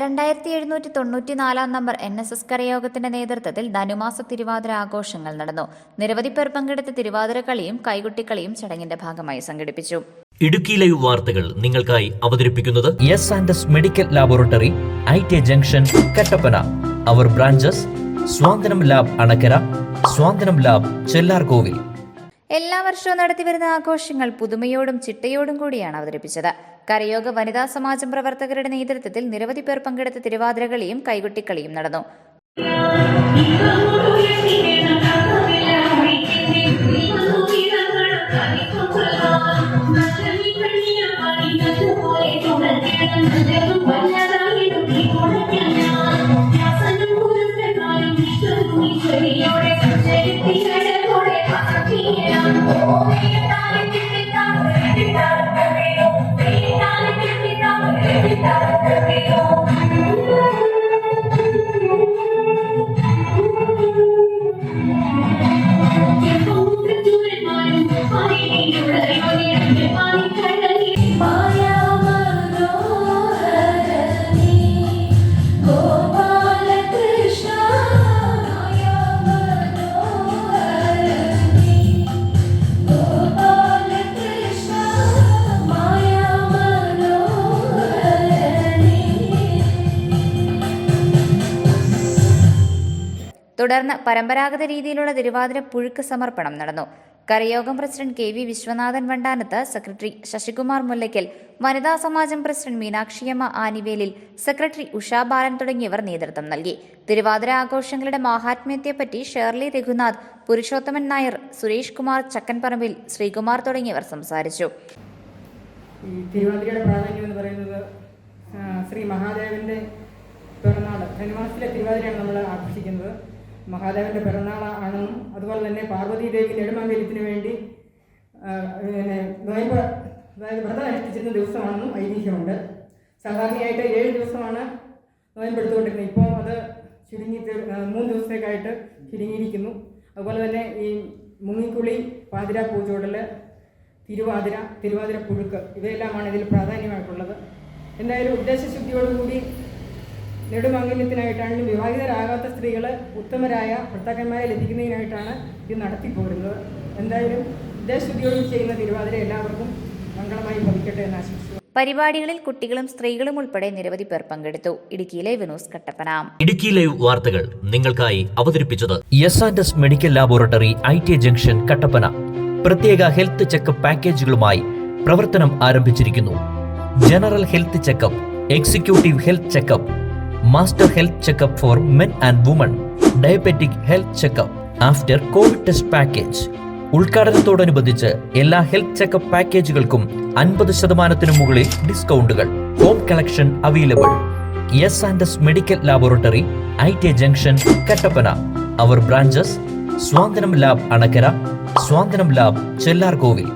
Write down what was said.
രണ്ടായിരത്തി എഴുന്നൂറ്റി തൊണ്ണൂറ്റിനാലാം നമ്പർ എൻ എസ് എസ് കരയോഗത്തിന്റെ നേതൃത്വത്തിൽ ധനുമാസ തിരുവാതിര ആഘോഷങ്ങൾ നടന്നു. നിരവധി പേർ പങ്കെടുത്ത തിരുവാതിര കളിയും കൈകുട്ടിക്കളിയും ചടങ്ങിന്റെ ഭാഗമായി സംഘടിപ്പിച്ചു. ഇടുക്കി ലൈവ് വാർത്തകൾ നിങ്ങൾക്കായി അവതരിപ്പിക്കുന്നത് S and S medical laboratory I T junction Kattappana. Our branches Swanthanam lab Anakkara Swanthanam lab Chellarkovil. എല്ലാ വർഷവും നടത്തിവരുന്ന ആഘോഷങ്ങൾ പുതുമയോടും ചിട്ടയോടും കൂടിയാണ് അവതരിപ്പിച്ചത്. കരയോഗ വനിതാ സമാജം പ്രവർത്തകരുടെ നേതൃത്വത്തിൽ നിരവധി പേർ പങ്കെടുത്ത തിരുവാതിരകളിയും കൈകൊട്ടിക്കളിയും നടന്നു. Yeah. തുടർന്ന് പരമ്പരാഗത രീതിയിലുള്ള തിരുവാതിര പുഴുക്ക് സമർപ്പണം നടന്നു. കരയോഗം president K V Viswanathan Vandanathu secretary Sasikumar Mullackal വനിതാ സമാജം പ്രസിഡന്റ് മീനാക്ഷിയമ്മ ആനിവേലിൽ സെക്രട്ടറി ഉഷാ ബാലൻ തുടങ്ങിയവർ നേതൃത്വം നൽകി. തിരുവാതിര ആഘോഷങ്ങളുടെ മഹാത്മ്യത്തെപ്പറ്റി ഷേർലി രഘുനാഥ് പുരുഷോത്തമൻ നായർ സുരേഷ് കുമാർ ചക്കൻപറമ്പിൽ ശ്രീകുമാർ തുടങ്ങിയവർ സംസാരിച്ചു. ഈ തിരുവാതിരയുടെ പ്രാധാന്യം എന്ന് പറയുന്നത് ശ്രീ മഹാദേവന്റെ പിറന്നാൾ ധനുമാസത്തിലെ തിരുവാതിരയാണ് നമ്മൾ ആഘോഷിക്കുന്നത്. മഹാദേവന്റെ പിറന്നാൾ ആണെന്നും അതുപോലെ തന്നെ പാർവതി ദേവി വേണ്ടി പിന്നെ നോയമ്പ് അതായത് വ്രതം അനുഷ്ഠിച്ചിരുന്ന ദിവസമാണെന്നും ഐതിഹ്യമുണ്ട്. സാധാരണയായിട്ട് ഏഴ് ദിവസമാണ് നോയമ്പ് എടുത്തുകൊണ്ടിരുന്നത് ഇപ്പോൾ അത് ചുരുങ്ങി മൂന്ന് ദിവസത്തേക്കായിട്ട് ചുരുങ്ങിയിരിക്കുന്നു. അതുപോലെ തന്നെ ഈ മുങ്ങിക്കുളി പാതിര പൂച്ചോടൽ തിരുവാതിര തിരുവാതിര പുഴുക്ക് ഇവയെല്ലാമാണ് ഇതിൽ പ്രാധാന്യമായിട്ടുള്ളത്. എന്തായാലും ഉദ്ദേശശുദ്ധിയോടുകൂടി നെടുമാംഗല്യത്തിനായിട്ടാണെങ്കിലും വിവാഹിതരാകാത്ത സ്ത്രീകൾ ഉത്തമരായ ഭർത്താക്കന്മാരെ ലഭിക്കുന്നതിനായിട്ടാണ് ഇത് നടത്തിപ്പോരുന്നത്. എന്തായാലും ഉദ്ദേശശുദ്ധിയോടും ചെയ്യുന്ന തിരുവാതിര എല്ലാവർക്കും മംഗളമായി ഭവിക്കട്ടെ എന്ന് ആശംസിച്ചു പരിപാടികളിൽ കുട്ടികളും സ്ത്രീകളും ഉൾപ്പെടെ നിരവധി പേർ പങ്കെടുത്തു. ഇടുക്കിയിലെ വിനോസ് കട്ടപ്പന. ഇടുക്കി ലൈവ് വാർത്തകൾ നിങ്ങൾക്കായി അവതരിപ്പിച്ചത് S and S medical laboratory I T junction Kattappana. പ്രത്യേക ഹെൽത്ത് ചെക്കപ്പ് പാക്കേജുകളുമായി പ്രവർത്തനം ആരംഭിച്ചിരിക്കുന്നു. General health checkup executive health checkup master health checkup for men and women diabetic health checkup after Covid test package ഉദ്ഘാടനത്തോടനുബന്ധിച്ച് എല്ലാ health checkup പാക്കേജുകൾക്കും അൻപത് ശതമാനത്തിനു മുകളിൽ ഡിസ്കൗണ്ടുകൾ home collection available S and S medical laboratory I T junction Kattappana our branches Santhwanam lab Anakkara Santhwanam lab Chellarkovil